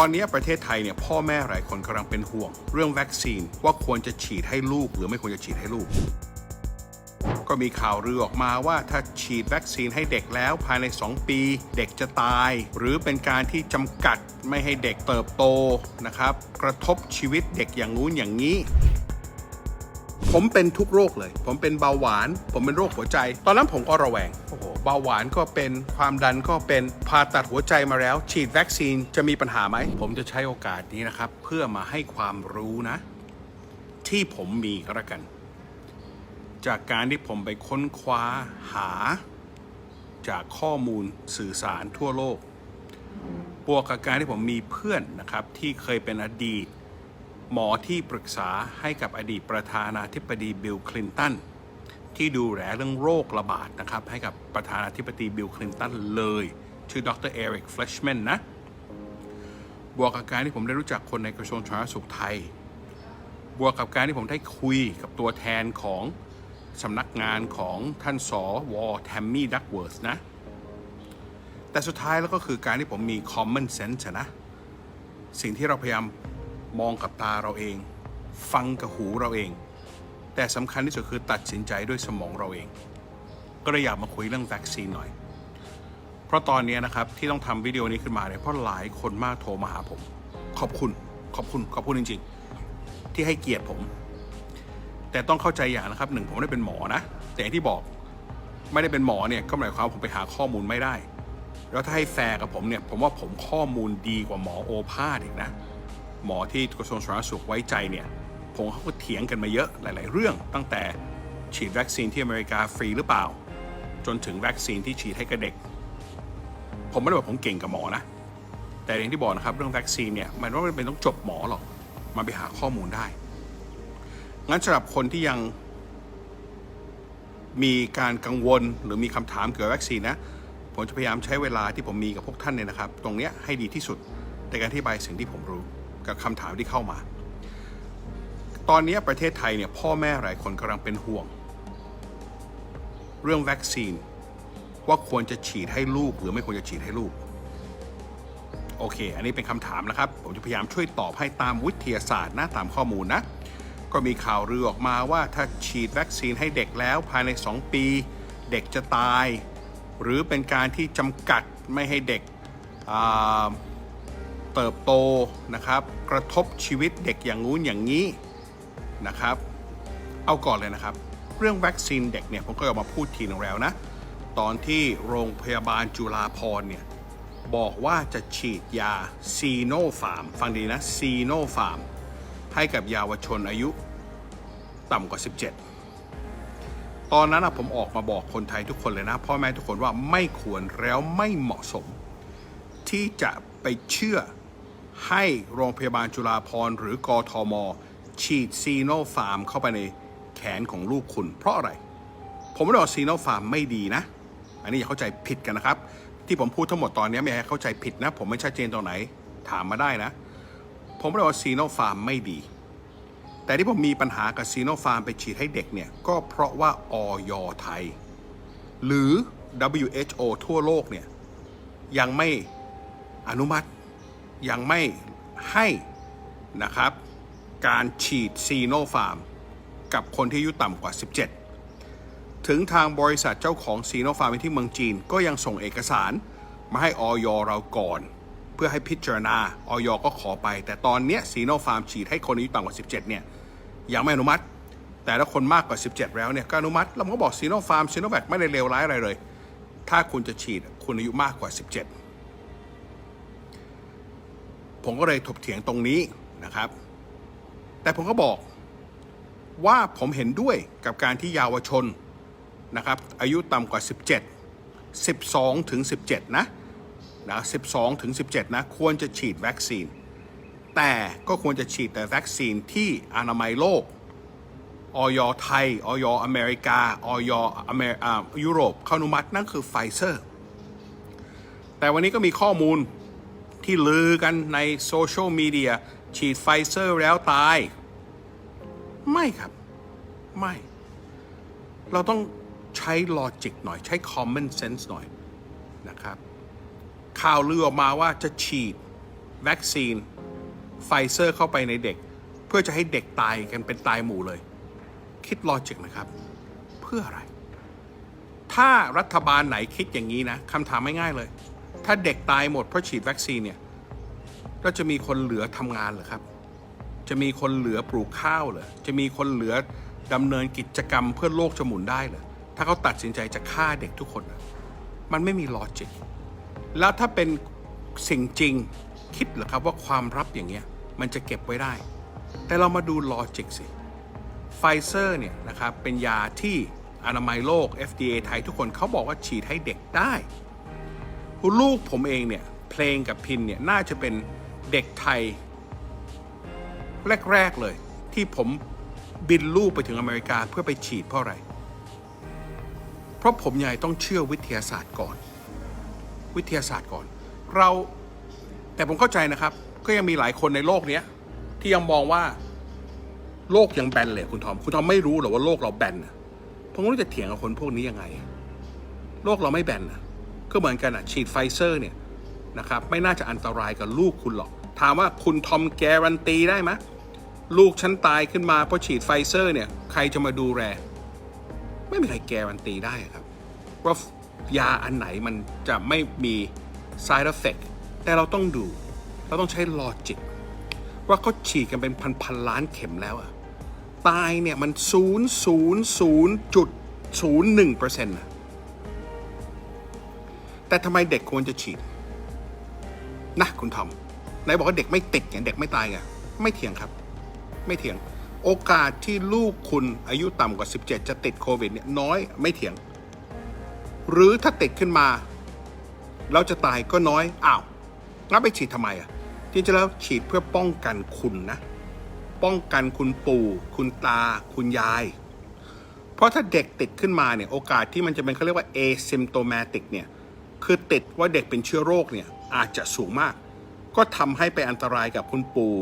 ตอนนี้ประเทศไทยเนี่ยพ่อแม่หลายคนกำลังเป็นห่วง เรื่องวัคซีนว่าควรจะฉีดให้ลูก หรือไม่ควรจะฉีดให้ลูก ก็มีข่าวลือออกมาว่าถ้าฉีดวัคซีนให้เด็กแล้วภายใน 2 ปี เด็กจะตาย หรือเป็นการที่จำกัดไม่ให้เด็กเติบโตนะครับ กระทบชีวิตเด็กอย่างนู้นอย่างนี้ ผมเป็นทุกโรคเลย ผมเป็นเบาหวาน ผมเป็นโรคหัวใจ ตอนนั้นผมก็ระแวง โอ้โห เบาหวานก็เป็น ความดันก็เป็น ผ่าตัดหัวใจมาแล้ว ฉีดวัคซีนจะมีปัญหาไหม ผมจะใช้โอกาสนี้นะครับ เพื่อมาให้ความรู้นะ ที่ผมมีก็แล้วกัน จากการที่ผมไปค้นคว้าหา จากข้อมูลสื่อสารทั่วโลก บวกกับการที่ผมมีเพื่อนนะครับ ที่เคยเป็นอดีต หมอที่ปรึกษาให้กับอดีตประธานาธิบดีบิลคลินตันที่ดูแลเรื่องโรคระบาดนะครับ ให้กับประธานาธิบดีบิลคลินตันเลย ชื่อดรเอริกเฟลชแมนนะบวกกับการที่ผมได้รู้จักคนในกระทรวงสาธารณสุขไทย บวกกับการที่ผมได้คุยกับตัวแทนของสำนักงานของท่านสอวอแทมมี่ดักเวิร์สนะ แต่สุดท้ายแล้วก็คือการที่ผมมี common sense นะ สิ่งที่เราพยายาม มองกับตาเราเอง ฟังกับหูเราเอง แต่สำคัญที่สุดคือตัดสินใจด้วยสมองเราเอง ก็เลยอยากมาคุยเรื่องวัคซีนหน่อย เพราะตอนนี้นะครับที่ต้องทำวิดีโอนี้ขึ้นมาเนี่ยเพราะหลายคนมากโทรมาหาผม ขอบคุณขอบคุณขอบคุณจริง ๆ ที่ให้เกียรติผม แต่ต้องเข้าใจอย่างนะครับหนึ่งผมไม่ได้เป็นหมอนะแต่อย่างที่บอกไม่ได้เป็นหมอเนี่ยก็หมายความผมไปหาข้อมูลไม่ได้ แล้วถ้าให้แฟร์กับผมเนี่ยผมว่าผมข้อมูลดีกว่าหมอโอภาสอีกนะ หมอที่กระทรวงสาธารณสุขไว้ใจเนี่ยผมเขาก็เถียงกันมาเยอะหลาย ๆ เรื่อง ตั้งแต่ฉีดวัคซีนที่อเมริกาฟรีหรือเปล่า จนถึงวัคซีนที่ฉีดให้กับเด็ก ผมไม่ได้บอกผมเก่งกับหมอนะ แต่อย่างที่บอกนะครับเรื่องวัคซีนเนี่ยมันไม่จำเป็นต้องจบหมอหรอกมันไปหาข้อมูลได้ งั้นสำหรับคนที่ยังมีการกังวลหรือมีคำถามเกี่ยวกับวัคซีนนะ ผมจะพยายามใช้เวลาที่ผมมีกับพวกท่านเนี่ยนะครับ ตรงเนี้ยให้ดีที่สุดในการอธิบายสิ่งที่ผมรู้ กับคำถามที่เข้ามา ตอนนี้ประเทศไทยเนี่ยพ่อแม่หลายคนกำลังเป็นห่วง เรื่องวัคซีน ว่าควรจะฉีดให้ลูกหรือไม่ควรจะฉีดให้ลูก โอเค อันนี้เป็นคำถามนะครับ ผมจะพยายามช่วยตอบให้ตามวิทยาศาสตร์นะตามข้อมูลนะ ก็มีข่าวลือออกมาว่าถ้าฉีดวัคซีนให้เด็กแล้วภายใน 2 ปี เด็กจะตาย หรือเป็นการที่จำกัดไม่ให้เด็ก เติบโตนะครับ กระทบชีวิตเด็กอย่างงู้นอย่างนี้นะครับ เอาก่อนเลยนะครับ เรื่องวัคซีนเด็กเนี่ยผมก็ออกมาพูดทีนึงแล้วนะ ตอนที่โรงพยาบาลจุฬาภรณ์เนี่ยบอกว่าจะฉีดยาซีโนฟาร์มฟังดีนะซีโนฟาร์มให้กับเยาวชนอายุต่ำกว่า 17 ตอนนั้นนะผมออกมาบอกคนไทยทุกคนเลยนะ พ่อแม่ทุกคนว่าไม่ควรแล้วไม่เหมาะสม ที่จะไปเชื่อ ให้โรงพยาบาลจุฬาภรณ์หรือกทมฉีดซีโนฟาร์มเข้าไปในแขนของลูกคุณ เพราะอะไร ผมไม่ได้บอกซีโนฟาร์มไม่ดีนะ อันนี้อย่าเข้าใจผิดกันนะครับ ที่ผมพูดทั้งหมดตอนนี้ไม่ให้เข้าใจผิดนะ ผมไม่ชัดเจนตรงไหนถามมาได้นะ ผมไม่ได้บอกซีโนฟาร์มไม่ดี แต่ที่ผมมีปัญหากับซีโนฟาร์มไปฉีดให้เด็กเนี่ย ก็เพราะว่าออยไทย หรือ WHO ทั่วโลกเนี่ยยังไม่อนุมัติ ยังไม่ให้นะครับ การฉีดซีโนฟาร์มกับคนที่อายุต่ำกว่า 17 ถึงทางบริษัทเจ้าของซีโนฟาร์มที่เมืองจีน ก็ยังส่งเอกสารมาให้ออยเราก่อน เพื่อให้พิจารณาออยก็ขอไป แต่ตอนเนี้ยซีโนฟาร์มฉีดให้คนอายุต่ำกว่า 17 เนี่ยยังไม่อนุมัติ แต่ถ้าคนมากกว่า 17 แล้วเนี่ยก็อนุมัติแล้วผมก็บอกซีโนฟาร์มซีโนแวคไม่ได้เลวร้ายอะไรเลย ถ้าคุณจะฉีดคุณอายุมากกว่า 17 ผมก็เลยถกเถียงตรงนี้นะครับ แต่ผมก็บอกว่าผมเห็นด้วยกับการที่เยาวชนนะครับ อายุต่ำกว่า 17 12ถึง17 นะนะ12ถึง17 นะ ควรจะฉีดวัคซีน แต่ก็ควรจะฉีดแต่วัคซีนที่อนามัยโลกออยไทยออยอเมริกาออยอเมริยุโรปเข้านุมัตินั่นคือไฟเซอร์ แต่วันนี้ก็มีข้อมูล ที่ลือกันในโซเชียลมีเดียฉีดไฟเซอร์แล้วตาย ไม่ครับ ไม่ เราต้องใช้ลอจิกหน่อยใช้ common sense หน่อยนะครับ ข่าวลือออกมาว่าจะฉีดวัคซีนไฟเซอร์เข้าไปในเด็ก เพื่อจะให้เด็กตายกันเป็นตายหมู่เลย คิดลอจิกนะครับ เพื่ออะไร ถ้ารัฐบาลไหนคิดอย่างนี้นะคำถามไม่ง่ายเลย ถ้าเด็กตายหมดเพราะฉีดวัคซีนเนี่ยก็จะมีคนเหลือทำงานเหรอครับ จะมีคนเหลือปลูกข้าวเหรอ จะมีคนเหลือดำเนินกิจกรรมเพื่อโลกจะหมุนได้เหรอ ถ้าเขาตัดสินใจจะฆ่าเด็กทุกคน มันไม่มีลอจิก แล้วถ้าเป็นสิ่งจริงคิดเหรอครับว่าความลับอย่างเงี้ยมันจะเก็บไว้ได้ แต่เรามาดูลอจิกสิ ไฟเซอร์เนี่ยนะครับเป็นยาที่อนามัยโลก FDA ไทยทุกคนเขาบอกว่าฉีดให้เด็กได้ ลูกผมเองเนี่ย เพลงกับพินเนี่ย น่าจะเป็นเด็กไทย แรก ๆ เลย ที่ผมบินลูกไปถึงอเมริกาเพื่อไปฉีดเพราะอะไร เพราะผมใหญ่ต้องเชื่อวิทยาศาสตร์ก่อน วิทยาศาสตร์ก่อน เราแต่ผมเข้าใจนะครับ ก็ยังมีหลายคนในโลกเนี้ย ที่ยังมองว่าโลกยังแบนเลยคุณทอม คุณทอมไม่รู้หรอว่าโลกเราแบนผมไม่รู้จะเถียงกับคนพวกนี้ยังไง โลกเราไม่แบนนะ ก็เหมือนกันอะฉีดไฟเซอร์เนี่ยนะครับไม่น่าจะอันตรายกับลูกคุณหรอก ถามว่าคุณทอมแกรันตีได้ไหมลูกฉันตายขึ้นมาเพราะฉีดไฟเซอร์เนี่ยใครจะมาดูแลไม่มีใครแกรันตีได้ครับ ว่ายาอันไหนมันจะไม่มี side effect แต่เราต้องดู เราต้องใช้ลอจิกว่าเขาฉีดกันเป็นพันพันล้านเข็มแล้วอะตายเนี่ยมันศูนย์ศูนย์ศูนย์จุดศูนย์หนึ่งเปอร์เซ็นต์ะ แต่ทำไมเด็กควรจะฉีดนะคุณทอมไหนบอกว่าเด็กไม่ติดไงเด็กไม่ตายไงไม่เถียงครับ ไม่เถียง โอกาสที่ลูกคุณอายุต่ำกว่า 17 จะติดโควิดเนี่ยน้อยไม่เถียง หรือถ้าติดขึ้นมา เราจะตายก็น้อยอ้าวงั้นไปฉีดทำไมอะจริงๆแล้วฉีดเพื่อป้องกันคุณนะ ป้องกันคุณปู่ คุณตา คุณยาย เพราะถ้าเด็กติดขึ้นมาเนี่ยโอกาสที่มันจะเป็นเขาเรียกว่า asymptomatic เนี่ย คือติดว่าเด็กเป็นเชื้อโรคเนี่ยอาจจะสูงมาก ก็ทำให้ไปอันตรายกับคุณปู่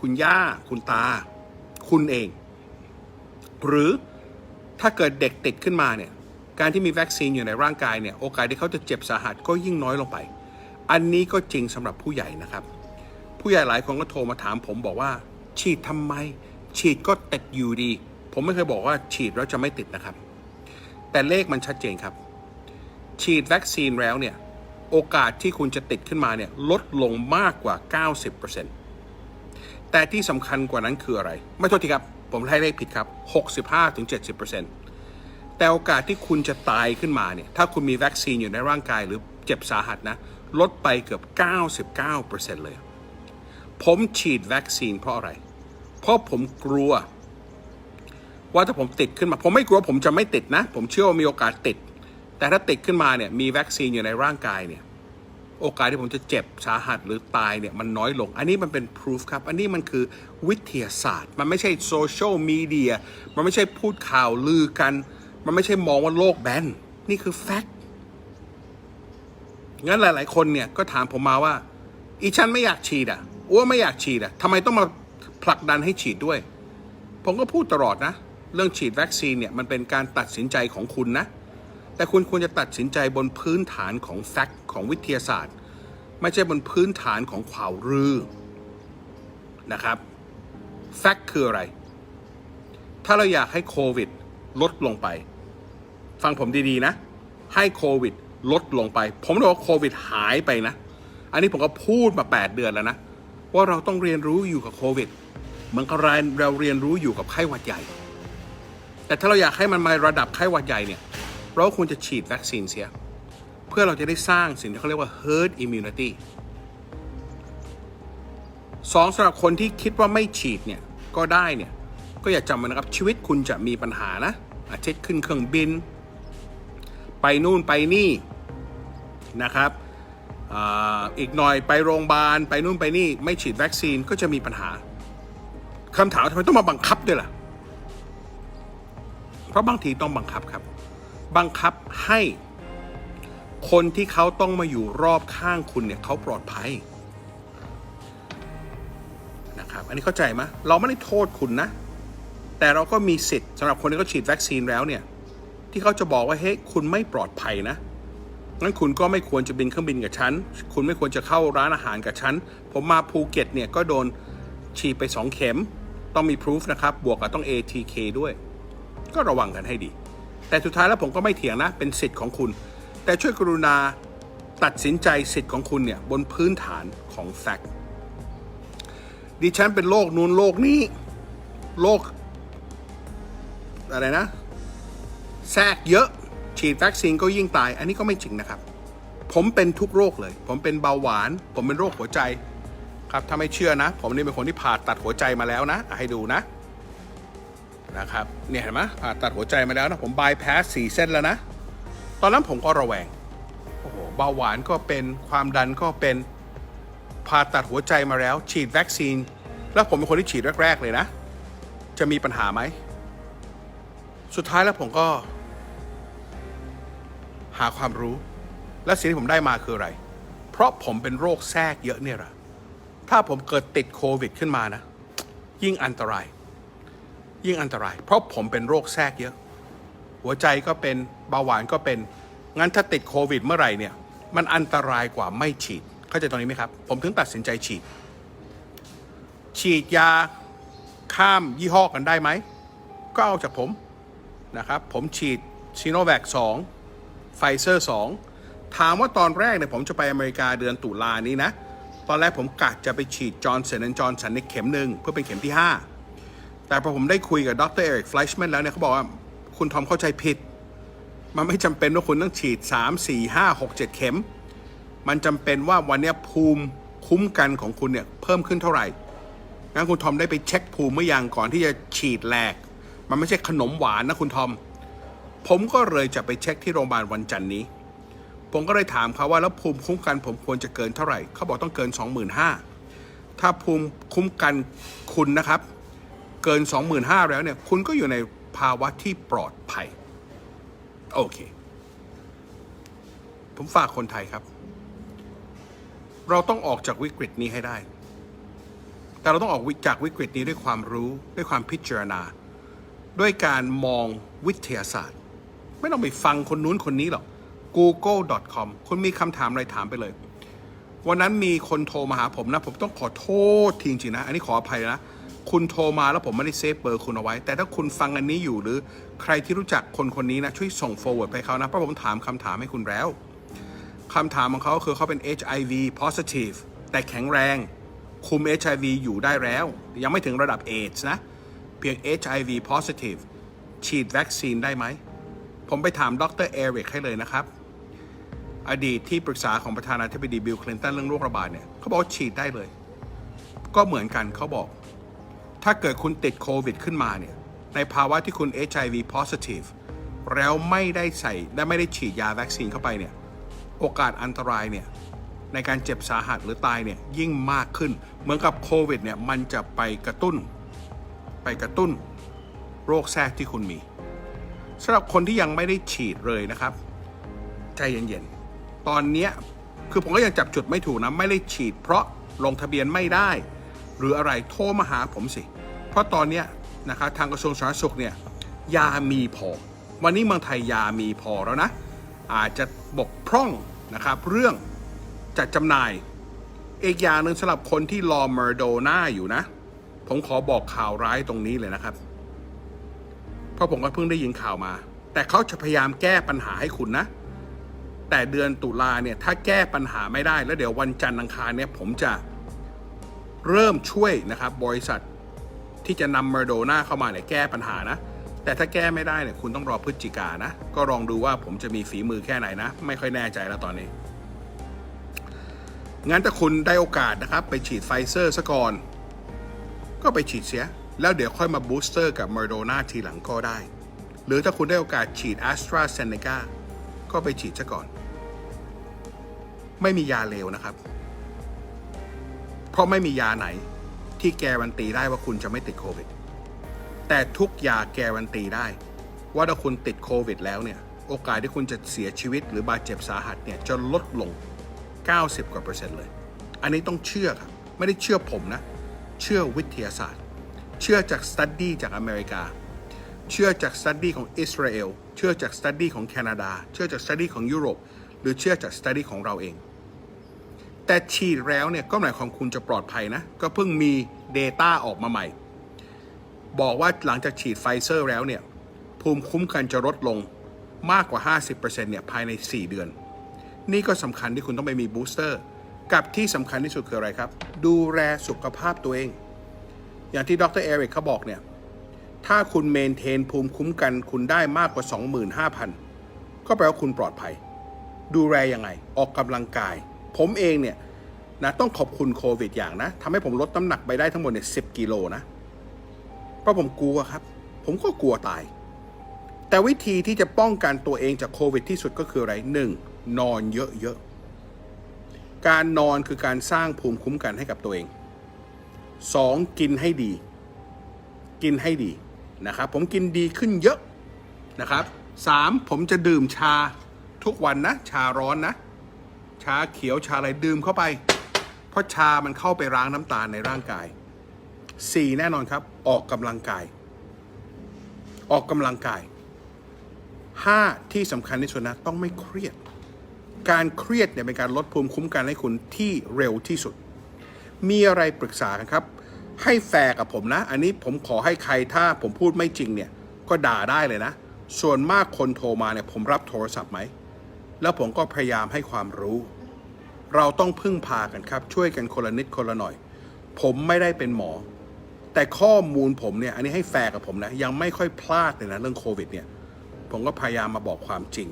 คุณย่า คุณตา คุณเอง หรือถ้าเกิดเด็กติดขึ้นมาเนี่ยการที่มีวัคซีนอยู่ในร่างกายเนี่ยโอกาสที่เขาจะเจ็บสาหัสก็ยิ่งน้อยลงไป อันนี้ก็จริงสำหรับผู้ใหญ่นะครับ ผู้ใหญ่หลายคนก็โทรมาถามผมบอกว่า ฉีดทำไม ฉีดก็ติดอยู่ดี ผมไม่เคยบอกว่าฉีดแล้วจะไม่ติดนะครับ แต่เลขมันชัดเจนครับ ฉีดวัคซีนแล้วเนี่ยโอกาสที่คุณจะติดขึ้นมาเนี่ยลดลงมากกว่า 90%แต่ที่สำคัญกว่านั้นคืออะไร ไม่โทษทีครับ ผมให้เลขผิดครับ 65-70%แต่โอกาสที่คุณจะตายขึ้นมาเนี่ยถ้าคุณมีวัคซีนอยู่ในร่างกายหรือเจ็บสาหัสนะลดไปเกือบ 99%เลย ผมฉีดวัคซีนเพราะอะไร เพราะผมกลัว ว่าถ้าผมติดขึ้นมา ผมไม่กลัวผมจะไม่ติดนะ ผมเชื่อว่ามีโอกาสติด แต่ถ้าติดขึ้นมาเนี่ยมีวัคซีนอยู่ในร่างกายเนี่ยโอกาสที่ผมจะเจ็บสาหัสหรือตายเนี่ยมันน้อยลง อันนี้มันเป็น proof ครับ อันนี้มันคือวิทยาศาสตร์ มันไม่ใช่โซเชียลมีเดีย มันไม่ใช่พูดข่าวลือกัน มันไม่ใช่มองว่าโลกแบน นี่คือ fact งั้นหลายๆ คนเนี่ยก็ถามผมมาว่า อีฉันไม่อยากฉีดอะอ้วไม่อยากฉีดอะทำไมต้องมาผลักดันให้ฉีดด้วย ผมก็พูดตลอดนะ เรื่องฉีดวัคซีนเนี่ยมันเป็นการตัดสินใจของคุณนะ แต่คุณควรจะตัดสินใจบนพื้นฐานของแฟกต์ของวิทยาศาสตร์ ไม่ใช่บนพื้นฐานของข่าวลือนะครับแฟกต์คืออะไร ถ้าเราอยากให้โควิดลดลงไป ฟังผมดีๆนะ ให้โควิดลดลงไป ผมไม่ได้บอกว่าโควิดหายไปนะ อันนี้ผมก็พูดมา 8 เดือนแล้วนะ ว่าเราต้องเรียนรู้อยู่กับโควิดเหมือนกับเราเรียนรู้อยู่กับไข้หวัดใหญ่ แต่ถ้าเราอยากให้มันมาระดับไข้หวัดใหญ่เนี่ย เราควรจะฉีดวัคซีนเสีย เพื่อเราจะได้สร้างสิ่งที่เขาเรียกว่า herd immunity สองสำหรับคนที่คิดว่าไม่ฉีดเนี่ยก็ได้เนี่ยก็อย่าจำไว้นะครับชีวิตคุณจะมีปัญหานะอาทิตย์ขึ้นเครื่องบิน ไปนู่นไปนี่นะครับอ,อีกหน่อยไปโรงพยาบาลไปนู่นไปนี่ ไม่ฉีดวัคซีนก็จะมีปัญหาคำถามทำไมต้องมาบังคับด้วยล่ะ เพราะบางทีต้องบังคับครับ บังคับให้คนที่เขาต้องมาอยู่รอบข้างคุณเนี่ยเขาปลอดภัยนะครับ อันนี้เข้าใจไหมเราไม่ได้โทษคุณนะ แต่เราก็มีสิทธิ์สำหรับคนที่เขาฉีดวัคซีนแล้วเนี่ย ที่เขาจะบอกว่าเฮ้ยคุณไม่ปลอดภัยนะงั้นคุณก็ไม่ควรจะบินเครื่องบินกับฉัน คุณไม่ควรจะเข้าร้านอาหารกับฉัน ผมมาภูเก็ตเนี่ยก็โดนฉีดไป 2 เข็ม ต้องมีพิสูจนะครับ บวกกับต้อง ATK ด้วย ก็ระวังกันให้ดี แต่สุดท้ายแล้วผมก็ไม่เถียงนะเป็นสิทธิ์ของคุณ แต่ช่วยกรุณาตัดสินใจสิทธิ์ของคุณเนี่ยบนพื้นฐานของแฟกต์ดิฉันเป็นโรคนู้นโรคนี้โรคอะไรนะแทรกเยอะฉีดวัคซีนก็ยิ่งตาย อันนี้ก็ไม่จริงนะครับ ผมเป็นทุกโรคเลย ผมเป็นเบาหวาน ผมเป็นโรคหัวใจ ครับถ้าไม่เชื่อนะ ผมนี่เป็นคนที่ผ่าตัดหัวใจมาแล้วนะ ให้ดูนะ นะครับ เนี่ยเห็นไหมผ่าตัดหัวใจมาแล้วนะ ผมบายพาสสี่เส้นแล้วนะ ตอนนั้นผมก็ระแวง โอ้โห เบาหวานก็เป็น ความดันก็เป็น ผ่าตัดหัวใจมาแล้ว ฉีดวัคซีน แล้วผมเป็นคนที่ฉีดแรก ๆ เลยนะ จะมีปัญหาไหม สุดท้ายแล้วผมก็ หาความรู้ และสิ่งที่ผมได้มาคืออะไร เพราะผมเป็นโรคแทรกเยอะเนี่ยละถ้าผมเกิดติดโควิดขึ้นมานะ ยิ่งอันตราย ยิ่งอันตราย เพราะผมเป็นโรคแทรกเยอะ หัวใจก็เป็นเบาหวานก็เป็น งั้นถ้าติดโควิดเมื่อไหร่เนี่ย มันอันตรายกว่าไม่ฉีด เข้าใจตรงนี้ไหมครับ ผมถึงตัดสินใจฉีด ฉีดยาข้ามยี่ห้อกันได้ไหม ก็เอาจากผมนะครับ ผมฉีดซีโนแวค2ไฟเซอร์2ถามว่าตอนแรกเนี่ยผมจะไปอเมริกาเดือนตุลานี้นะ ตอนแรกผมกะจะไปฉีดจอร์นสันจอร์นสันในเข็มหนึ่งเพื่อเป็นเข็มที่ 5 แต่พอผมได้คุยกับดรเอริกไฟลชแมนแล้วเนี่ยเขาบอกว่าคุณทอมเข้าใจผิด มันไม่จำเป็นว่าคุณต้องฉีด 3 4 5 6 7 เข็ม มันจำเป็นว่าวันนี้ภูมิคุ้มกันของคุณเนี่ยเพิ่มขึ้นเท่าไหร่งั้นคุณทอมได้ไปเช็คภูมิเมื่อยังก่อนที่จะฉีดแหลก มันไม่ใช่ขนมหวานนะคุณทอม ผมก็เลยจะไปเช็คที่โรงพยาบาลวันจันทร์นี้ ผมก็เลยถามเขาว่าแล้วภูมิคุ้มกัน ผมควรจะเกินเท่าไหร่ เขาบอกต้องเกิน 25,000ถ้าภูมิคุ้มกันคุณนะครับ เกิน 25,000แล้วเนี่ยคุณก็อยู่ในภาวะที่ปลอดภัย โอเค ผมฝากคนไทยครับ เราต้องออกจากวิกฤตนี้ให้ได้ แต่เราต้องออกจากวิกฤตนี้ด้วยความรู้ด้วยความพิจารณา ด้วยการมองวิทยาศาสตร์ ไม่ต้องไปฟังคนนู้นคนนี้หรอก google.com คุณมีคำถามอะไรถามไปเลยวันนั้นมีคนโทรมาหาผมนะ ผมต้องขอโทษทีจริงๆนะ อันนี้ขออภัยนะ คุณโทรมาแล้วผมไม่ได้เซฟเบอร์คุณเอาไว้ แต่ถ้าคุณฟังอันนี้อยู่หรือใครที่รู้จักคนคนนี้นะ ช่วยส่ง forward ไปเขานะ เพราะผมถามคำถามให้คุณแล้วคำถามของเขาคือเขาเป็น HIV positive แต่แข็งแรง คุม HIV อยู่ได้แล้ว ยังไม่ถึงระดับเอดส์นะ เพียง HIV positive ฉีดวัคซีนได้ไหม ผมไปถามดรเอริกให้เลยนะครับ อดีตที่ปรึกษาของประธานาธิบดีบิลคลินตันเรื่องโรคระบาดเนี่ยเขาบอกฉีดได้เลย ก็เหมือนกันเขาบอก ถ้าเกิดคุณติดโควิดขึ้นมาเนี่ย ในภาวะที่คุณ HIV positive แล้วไม่ได้ใส่และไม่ได้ฉีดยาวัคซีนเข้าไปเนี่ย โอกาสอันตรายเนี่ยในการเจ็บสาหัสหรือตายเนี่ยยิ่งมากขึ้น เหมือนกับโควิดเนี่ยมันจะไปกระตุ้น ไปกระตุ้น โรคแทรกที่คุณมีสำหรับคนที่ยังไม่ได้ฉีดเลยนะครับ ใจเย็นๆ ตอนเนี้ยคือผมก็ยังจับจุดไม่ถูกนะ ไม่ได้ฉีดเพราะลงทะเบียนไม่ได้ หรืออะไรโทรมาหาผมสิ เพราะตอนนี้นะครับทางกระทรวงสาธารณสุขเนี่ยยามีพอ วันนี้เมืองไทยยามีพอแล้วนะ อาจจะบกพร่องนะครับเรื่องจัดจำหน่ายอีกอย่างหนึ่งสำหรับคนที่รอเมอร์โดนาอยู่นะ ผมขอบอกข่าวร้ายตรงนี้เลยนะครับ เพราะผมก็เพิ่งได้ยินข่าวมา แต่เขาจะพยายามแก้ปัญหาให้คุณนะ แต่เดือนตุลาเนี่ยถ้าแก้ปัญหาไม่ได้แล้วเดี๋ยววันจันทร์อังคารเนี่ยผมจะ เริ่มช่วยนะครับบริษัทที่จะนำมอร์โดน่าเข้ามาเนี่ยแก้ปัญหานะ แต่ถ้าแก้ไม่ได้เนี่ยคุณต้องรอพฤศจิกานะ ก็ลองดูว่าผมจะมีฝีมือแค่ไหนนะ ไม่ค่อยแน่ใจแล้วตอนนี้ งั้นถ้าคุณได้โอกาสนะครับ ไปฉีดไฟเซอร์ซะก่อน ก็ไปฉีดเสีย แล้วเดี๋ยวค่อยมาบูสเตอร์กับมอร์โดนาทีหลังก็ได้ หรือถ้าคุณได้โอกาสฉีด a s t r a z เซ e c a ก็ไปฉีดซะก่อน ไม่มียาเลวนะครับ เพราะไม่มียาไหน ที่แกรันตีได้ว่าคุณจะไม่ติดโควิด แต่ทุกยาแกรันตีได้ ว่าถ้าคุณติดโควิด แล้วเนี่ย โอกาสที่คุณจะเสียชีวิตหรือบาดเจ็บสาหัสเนี่ยจะลดลง 90 กว่าเปอร์เซ็นต์เลย อันนี้ต้องเชื่อครับ ไม่ได้เชื่อผมนะ เชื่อวิทยาศาสตร์ เชื่อจากสตัดดี้จากอเมริกา เชื่อจากสตัดดี้ของอิสราเอล เชื่อจากสตัดดี้ของแคนาดา เชื่อจากสตัดดี้ของยุโรป หรือเชื่อจากสต u d y ของเราเอง แต่ฉีดแล้วเนี่ยก็หมายความคุณจะปลอดภัยนะ ก็เพิ่งมี Data ออกมาใหม่ บอกว่าหลังจากฉีดไฟเซอร์แล้วเนี่ย ภูมิคุ้มกันจะลดลงมากกว่า 50%เนี่ยภายใน 4 เดือน นี่ก็สำคัญที่คุณต้องไปมีบูสเตอร์ กับที่สำคัญที่สุดคืออะไรครับ ดูแลสุขภาพตัวเอง อย่างที่ดรเอริกเขาบอกเนี่ย ถ้าคุณเมนเทนภูมิคุ้มกันคุณได้มากกว่า 25,000 ก็แปลว่าคุณปลอดภัย ดูแลยังไง ออกกำลังกาย ผมเองเนี่ยนะต้องขอบคุณโควิดอย่างนะทำให้ผมลดน้ำหนักไปได้ทั้งหมดเนี่ยสิกิโลนะ เพราะผมกลัวครับ ผมก็กลัวตาย แต่วิธีที่จะป้องกันตัวเองจากโควิดที่สุดก็คืออะไรหนึ่งนอนเยอะๆ การนอนคือการสร้างภูมิคุ้มกันให้กับตัวเองสองกินให้ดี กินให้ดีนะครับผมกินดีขึ้นเยอะนะครับสามผมจะดื่มชาทุกวันนะ ชาร้อนนะ ชาเขียวชาอะไรดื่มเข้าไป เพราะชามันเข้าไปล้างน้ำตาลในร่างกายสี่แน่นอนครับ ออกกำลังกาย ออกกำลังกายห้าที่สำคัญที่สุดนะต้องไม่เครียด การเครียดเนี่ยเป็นการลดภูมิคุ้มกันให้คุณที่เร็วที่สุด มีอะไรปรึกษากันครับ ให้แฟร์กับผมนะ อันนี้ผมขอให้ใครถ้าผมพูดไม่จริงเนี่ยก็ด่าได้เลยนะ ส่วนมากคนโทรมาเนี่ยผมรับโทรศัพท์ไหม แล้วผมก็พยายามให้ความรู้ เราต้องพึ่งพากันครับ ช่วยกันคนละนิดคนละหน่อย ผมไม่ได้เป็นหมอ แต่ข้อมูลผมเนี่ย อันนี้ให้แฟร์กับผมนะ ยังไม่ค่อยพลาดเลยนะเรื่องโควิดเนี่ย ผมก็พยายามมาบอกความจริง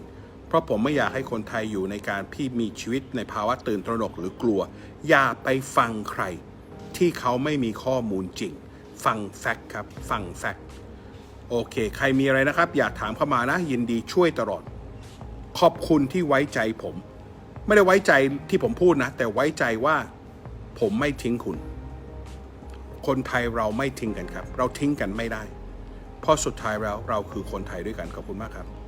เพราะผมไม่อยากให้คนไทยอยู่ในการที่มีชีวิตในภาวะตื่นตระหนกหรือกลัว อย่าไปฟังใคร ที่เขาไม่มีข้อมูลจริง ฟังแฟกต์ครับ ฟังแฟกต์โอเค ใครมีอะไรนะครับ อยากถามเข้ามานะ ยินดีช่วยตลอด ขอบคุณที่ไว้ใจผม ไม่ได้ไว้ใจที่ผมพูดนะ แต่ไว้ใจว่าผมไม่ทิ้งคุณ คนไทยเราไม่ทิ้งกันครับ เราทิ้งกันไม่ได้ เพราะสุดท้ายแล้วเราคือคนไทยด้วยกันขอบคุณมากครับ